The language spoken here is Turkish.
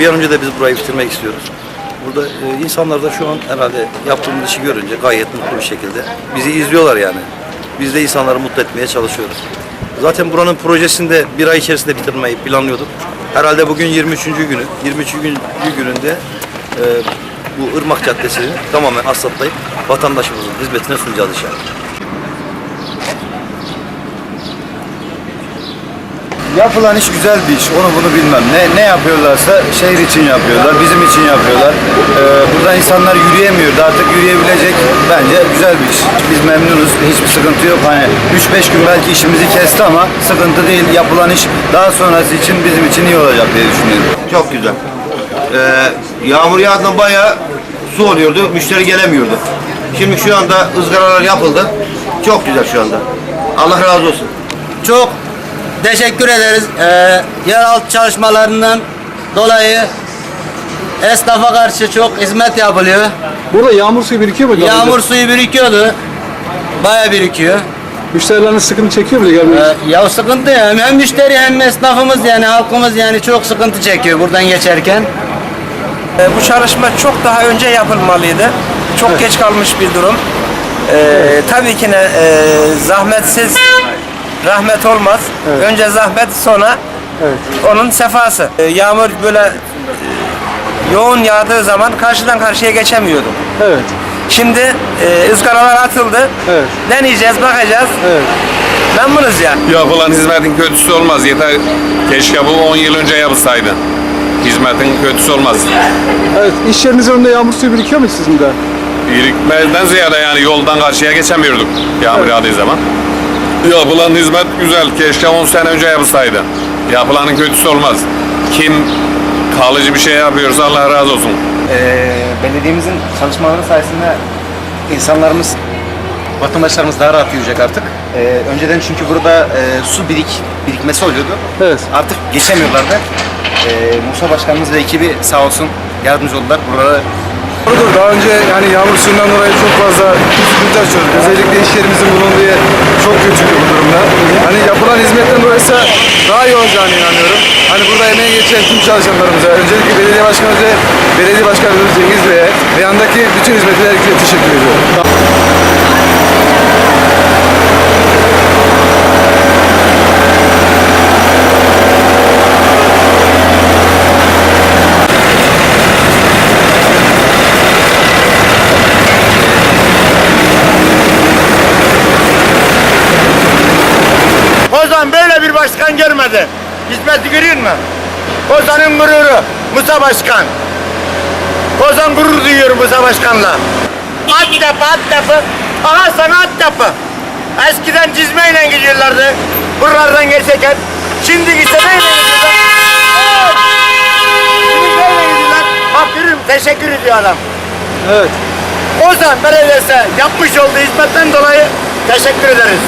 Bir an önce de biz burayı bitirmek istiyoruz. Burada e, insanlar da şu an herhalde yaptığımız işi görünce gayet mutlu bir şekilde bizi izliyorlar yani. Biz de insanları mutlu etmeye çalışıyoruz. Zaten buranın projesinde bir ay içerisinde bitirmeyi planlıyorduk. Herhalde bugün 23. günü. 23. gün- gününde e, bu Irmak Caddesi'ni tamamen asfaltlayıp vatandaşımızın hizmetine sunacağız inşallah. Yapılan iş güzel bir iş. Onu bunu bilmem. Ne ne yapıyorlarsa şehir için yapıyorlar, bizim için yapıyorlar. Ee, burada insanlar yürüyemiyordu. Artık yürüyebilecek bence güzel bir iş. Biz memnunuz. Hiçbir sıkıntı yok. Hani 3-5 gün belki işimizi kesti ama sıkıntı değil. Yapılan iş daha sonrası için bizim için iyi olacak diye düşünüyorum. Çok güzel. Ee, yağmur yağdığında bayağı su oluyordu, müşteri gelemiyordu. Şimdi şu anda ızgaralar yapıldı. Çok güzel şu anda. Allah razı olsun. Çok teşekkür ederiz. Ee, yeraltı çalışmalarından dolayı esnafa karşı çok hizmet yapılıyor. Burada yağmur suyu birikiyor mu? Yağmur suyu birikiyordu. Baya birikiyor. Müşterileriniz sıkıntı çekiyor mu gelmek? Ee, ya sıkıntı ya. Hem müşteri hem esnafımız yani halkımız yani çok sıkıntı çekiyor buradan geçerken. E, Bu çalışma çok daha önce yapılmalıydı. Çok geç kalmış bir durum. E, tabii ki ne e, zahmetsiz rahmet olmaz. Önce zahmet sonra onun sefası. E, yağmur böyle e, yoğun yağdığı zaman karşıdan karşıya geçemiyordum. Evet. Şimdi e, ızgaralar atıldı. Evet. Deneyeceğiz, bakacağız. Evet. Memnunuz ya. Yapılan hizmetin kötüsü olmaz. Yeter keşke bu 10 yıl önce yapılsaydı. Hizmetin kötüsü olmaz. Evet. İş yerinizin önünde yağmur suyu birikiyor mu sizin de? İrikmezden ziyade yani yoldan karşıya geçemiyorduk yağmur yağdığı zaman. Yapılan hizmet güzel. Keşke 10 sene önce yapılsaydı. Yapılanın kötüsü olmaz. Kim kalıcı bir şey yapıyorsa Allah razı olsun. Ee, belediyemizin çalışmaları sayesinde insanlarımız, vatandaşlarımız daha rahat yürüyecek artık. Ee, önceden çünkü burada e, su birik birikmesi oluyordu. Evet. Artık geçemiyorlardı. Ee, Musa Başkanımız ve ekibi sağ olsun yardımcı oldular. Buraları Doğrudur. Daha önce yani yağmur suyundan dolayı çok fazla sıkıntı yaşıyorduk. Özellikle iş yerimizin bulunduğu çok kötüydü bu durumda. Hani yapılan hizmetten dolayı daha iyi olacağını inanıyorum. Hani burada emeği geçen tüm çalışanlarımıza, öncelikle belediye başkanımız ve belediye başkanımız Cengiz Bey'e ve yandaki bütün hizmetliler teşekkür ediyorum. Kozan böyle bir başkan görmedi. Hizmeti görüyor musun? Kozan'ın gururu Musa Başkan. Kozan gurur duyuyor Musa Başkan'la. At yapı, at yapı. Aha sana at yapı. Eskiden cizmeyle gidiyorlardı. Buralardan geçerken. Şimdi ise neyle gidiyorlar? Evet. Şimdi neyle gidiyorlar? Bak? Teşekkür ediyor adam. Evet. Ozan Belediyesi yapmış olduğu hizmetten dolayı teşekkür ederiz.